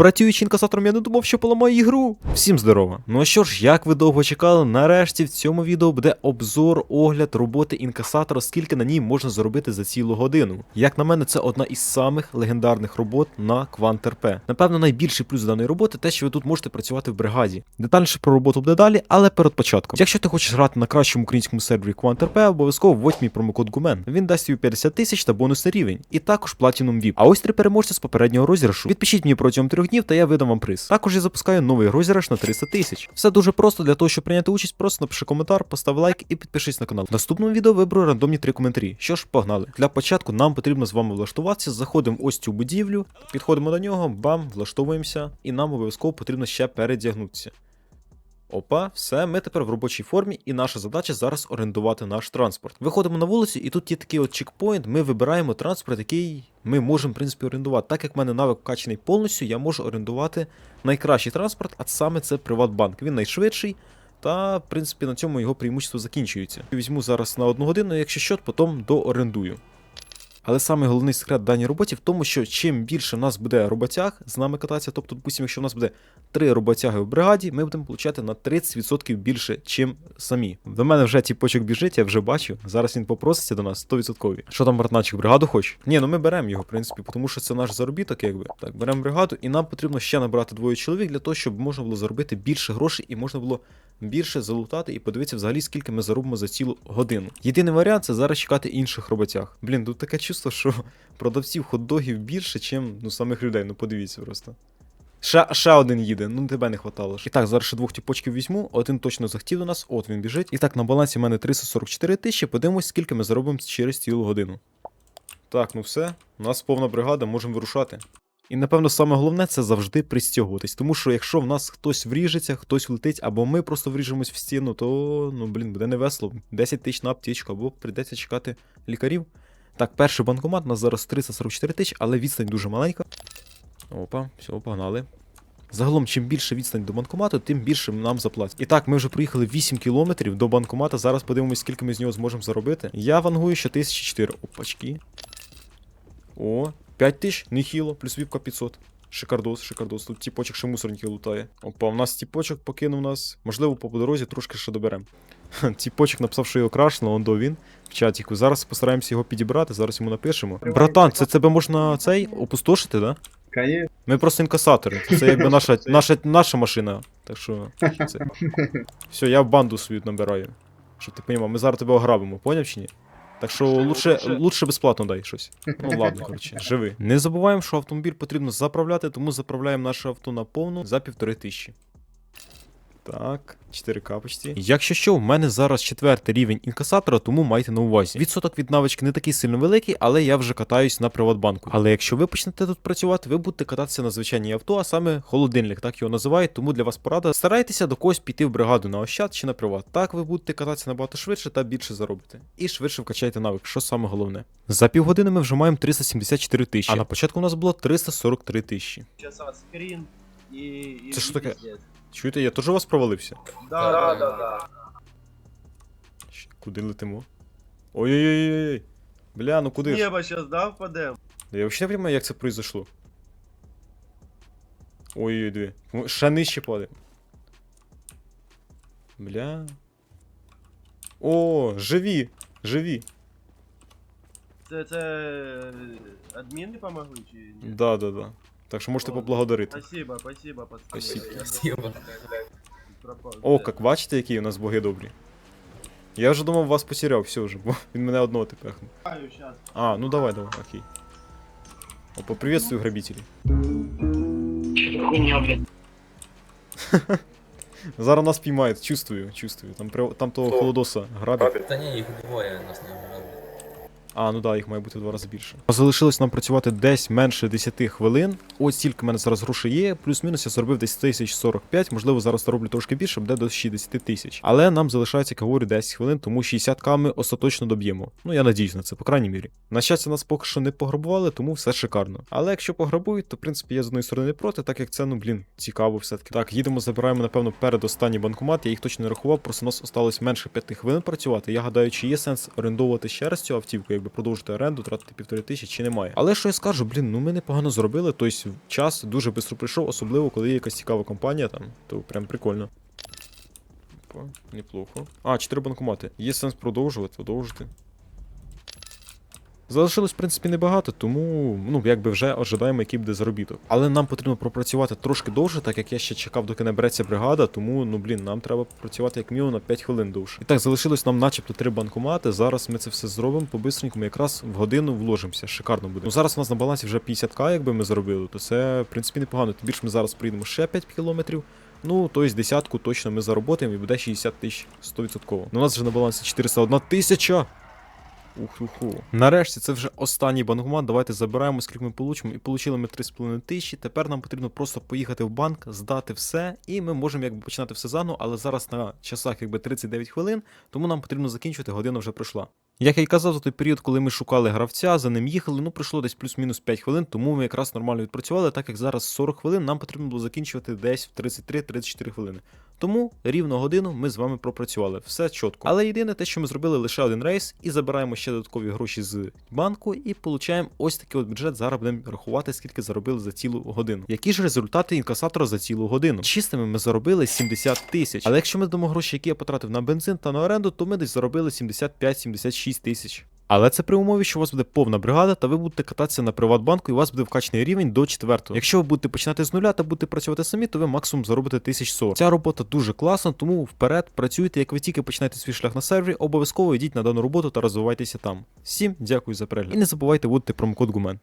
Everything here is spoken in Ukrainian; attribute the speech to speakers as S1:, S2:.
S1: працюючи інкасатором, я не думав, що поламаю ігру. Всім здорово. Ну а що ж, як ви довго чекали, нарешті в цьому відео буде обзор, огляд роботи інкасатора, скільки на ній можна заробити за цілу годину. Як на мене, це одна із самих легендарних робот на QuantRP. Напевно, найбільший плюс даної роботи те, що ви тут можете працювати в бригаді. Детальніше про роботу буде далі, але перед початком. Якщо ти хочеш грати на кращому українському сервері QuantRP, обов'язково вводь мій промокод Гумен. Він дасть тобі 50 тисяч та бонусний рівень, і також Platinum VIP. А ось три переможця з попереднього розіграшу. Відпишіть мені протягом трьох днів, та я видам вам приз. Також я запускаю новий розіграш на 300 тисяч. Все дуже просто для того, щоб прийняти участь, просто напиши коментар, постав лайк і підпишись на канал. В наступному відео виберу рандомні три коментарі. Що ж, погнали. Для початку нам потрібно з вами влаштуватися. Заходимо ось цю будівлю, підходимо до нього, бам, влаштовуємося, і нам обов'язково потрібно ще передягнутися. Опа, все, ми тепер в робочій формі, і наша задача зараз орендувати наш транспорт. Виходимо на вулицю, і тут є такий от чекпоінт. Ми вибираємо транспорт, який ми можемо, в принципі, орендувати. Так як в мене навик вкачаний повністю, я можу орендувати найкращий транспорт, а саме це Приватбанк. Він найшвидший. Та, в принципі, на цьому його преимущество закінчується. Візьму зараз на одну годину, якщо що, потім доорендую. Але саме головний секрет даній роботі в тому, що чим більше в нас буде роботяг з нами кататися, тобто, допустимо, якщо в нас буде три роботяги в бригаді, ми будемо получати на 30% більше, чим самі. До мене вже тіпочок біжить, я вже бачу. Зараз він попроситься до нас 100%. Що там братначик, бригаду хоче? Ні, ну ми беремо його, в принципі, тому що це наш заробіток, якби. Так, беремо бригаду, і нам потрібно ще набрати двоє чоловік для того, щоб можна було заробити більше грошей і можна було більше залутати і подивитися взагалі, скільки ми заробимо за цілу годину. Єдиний варіант це зараз чекати інших роботяг. Блін, тут таке чувство, що продавців хот-догів більше, чим ну, самих людей. Ну подивіться просто. Ще, ще один їде, ну тебе не хватало. І так, зараз ще двох тіпочків візьму, один точно захотів до нас, от він біжить. І так, на балансі в мене 344 тисячі, подивимось, скільки ми заробимо через цілу годину. Так, ну все, у нас повна бригада, можемо вирушати. І напевно саме головне це завжди пристягуватись, тому що якщо в нас хтось вріжеться, хтось влетить, або ми просто вріжемось в стіну, то ну блін, буде невесело. 10 тисяч на аптечку, або прийдеться чекати лікарів. Так, перший банкомат у нас зараз 344 тисяч, але відстань дуже маленька. Опа, все, погнали. Загалом, чим більше відстань до банкомату, тим більше нам заплатять. І так, ми вже проїхали 8 кілометрів до банкомата. Зараз подивимось, скільки ми з нього зможемо заробити. Я вангую, що 1004. Опачки. О, 5 тисяч, нехило, плюс віпка 500. Шикардос, шикардос. Тут тіпочок ще мусорники лутає. Опа, у нас тіпочок покинув нас. Можливо, по дорозі трошки ще доберемо. Тіпочок написав, що його крашнуло, он до він в чатіку. Зараз постараємося його підібрати, зараз йому напишемо. Братан, це тебе можна цей опустошити, да? Ми просто інкасатори. Це якби наша, наша, наша машина. Так що. Це. Все, я банду свою набираю. Щоб ти розумів, ми зараз тебе ограбимо, поняв чи ні? Так що лучше, лучше безплатно дай щось. Ну ладно, коротше, живи. Не забуваємо, що автомобіль потрібно заправляти, тому заправляємо наше авто на повну за півтори тисячі. Так, 4 капочці. Якщо що, в мене зараз четвертий рівень інкасатора, тому майте на увазі. Відсоток від навички не такий сильно великий, але я вже катаюсь на Приватбанку. Але якщо ви почнете тут працювати, ви будете кататися на звичайній авто, а саме холодильник, так його називають. Тому для вас порада. Старайтеся до когось піти в бригаду на Ощад чи на приват. Так ви будете кататися набагато швидше та більше заробите. І швидше вкачайте навик, що саме головне. За півгодини ми вже маємо 374 тисячі, а на початку у нас було 343 тисячі.
S2: часа скрин и...
S1: Чуєте, я теж у вас провалився?
S2: Да, да, да, да.
S1: Щ, Куди летимо? Ой-ой-ой. Бля, ну куди ж?
S2: Небо сейчас, да, впадем?
S1: Да Я взагалі не розумію, як це произошло. Ой-ой, диви. М, Ще нижче падає. Бля. О, живі! Живі!
S2: Це, це е, адміни помогли чи ні?
S1: Да, да, да. Так що можете поблагодарити.
S2: Спасибо, спасибо, пацаны.
S1: Спасибо.
S3: Спасибо.
S1: О, як бачите, які у нас боги добрі. Я вже думав, вас потеряв, все вже, бо він мене одного тепехнув. А, ну давай, давай, окей. Опа, приветствую грабителей. Зараз нас піймають, чувствую, чувствую. Там, там того холодоса грабять.
S3: Та ні, їх двоє нас не грали.
S1: А, ну да, їх має бути в два рази більше. Залишилось нам працювати десь менше 10 хвилин. Ось стільки в мене зараз грошей є. Плюс-мінус я заробив десь тисяч 45, можливо, зараз зароблю трошки більше, буде до 60 тисяч. Але нам залишається, як говорю, 10 хвилин, тому 60 к ми остаточно доб'ємо. Ну я надіюсь на це, по крайній мірі. На щастя, нас поки що не пограбували, тому все шикарно. Але якщо пограбують, то в принципі я з одної сторони не проти, так як це, ну блін, цікаво все-таки. Так, їдемо, забираємо, напевно, перед останній банкомат. Я їх точно не рахував, просто у нас осталось менше 5 хвилин працювати. Я гадаю, чи є сенс орендовувати ще раз цю автівку, якби продовжити оренду, тратити півтори тисячі чи немає. Але що я скажу, блін, ну ми непогано зробили. Тобто час дуже швидко прийшов, особливо коли є якась цікава компанія там, то прям прикольно. Опа, неплохо. А, 4 банкомати. Є сенс продовжувати, продовжити. Залишилось, в принципі, небагато, тому ну якби вже ожидаємо, який буде заробіток. Але нам потрібно пропрацювати трошки довше, так як я ще чекав, доки набереться бригада, тому ну блін, нам треба працювати як мінімум на 5 хвилин довше. І так, залишилось нам начебто три банкомати. Зараз ми це все зробимо по-бистренькому, якраз в годину вложимося. Шикарно буде. Ну зараз у нас на балансі вже 50к, якби ми зробили, то це в принципі непогано. Тим більше ми зараз приїдемо ще 5 кілометрів. Ну, тобто десятку точно ми заработаємо і буде 60 тисяч 100%. Ну, у нас вже на балансі 401 тисяча. Ух-ху-ху. Нарешті це вже останній банкомат. Давайте забираємо, скільки ми получимо. І получили ми 3,5 тисячі. Тепер нам потрібно просто поїхати в банк, здати все, і ми можемо якби починати все заново, але зараз на часах якби 39 хвилин, тому нам потрібно закінчувати, година вже пройшла. Як я й казав, за той період, коли ми шукали гравця, за ним їхали, ну пройшло десь плюс-мінус 5 хвилин, тому ми якраз нормально відпрацювали, так як зараз 40 хвилин, нам потрібно було закінчувати десь в 33-34 хвилини. Тому рівно годину ми з вами пропрацювали. Все чітко. Але єдине те, що ми зробили лише один рейс і забираємо ще додаткові гроші з банку, і получаємо ось такий от бюджет. Зараз будемо рахувати, скільки заробили за цілу годину. Які ж результати інкасатора за цілу годину? Чистими ми заробили 70 тисяч. Але якщо ми дамо гроші, які я потратив на бензин та на оренду, то ми десь заробили 75-76 тисяч. Але це при умові, що у вас буде повна бригада, та ви будете кататися на Приватбанку, і у вас буде вкачаний рівень до четвертого. Якщо ви будете починати з нуля та будете працювати самі, то ви максимум заробите 1040. Ця робота дуже класна, тому вперед працюйте. Як ви тільки починаєте свій шлях на сервері, обов'язково йдіть на дану роботу та розвивайтеся там. Всім дякую за перегляд. І не забувайте вводити промокод Гумен.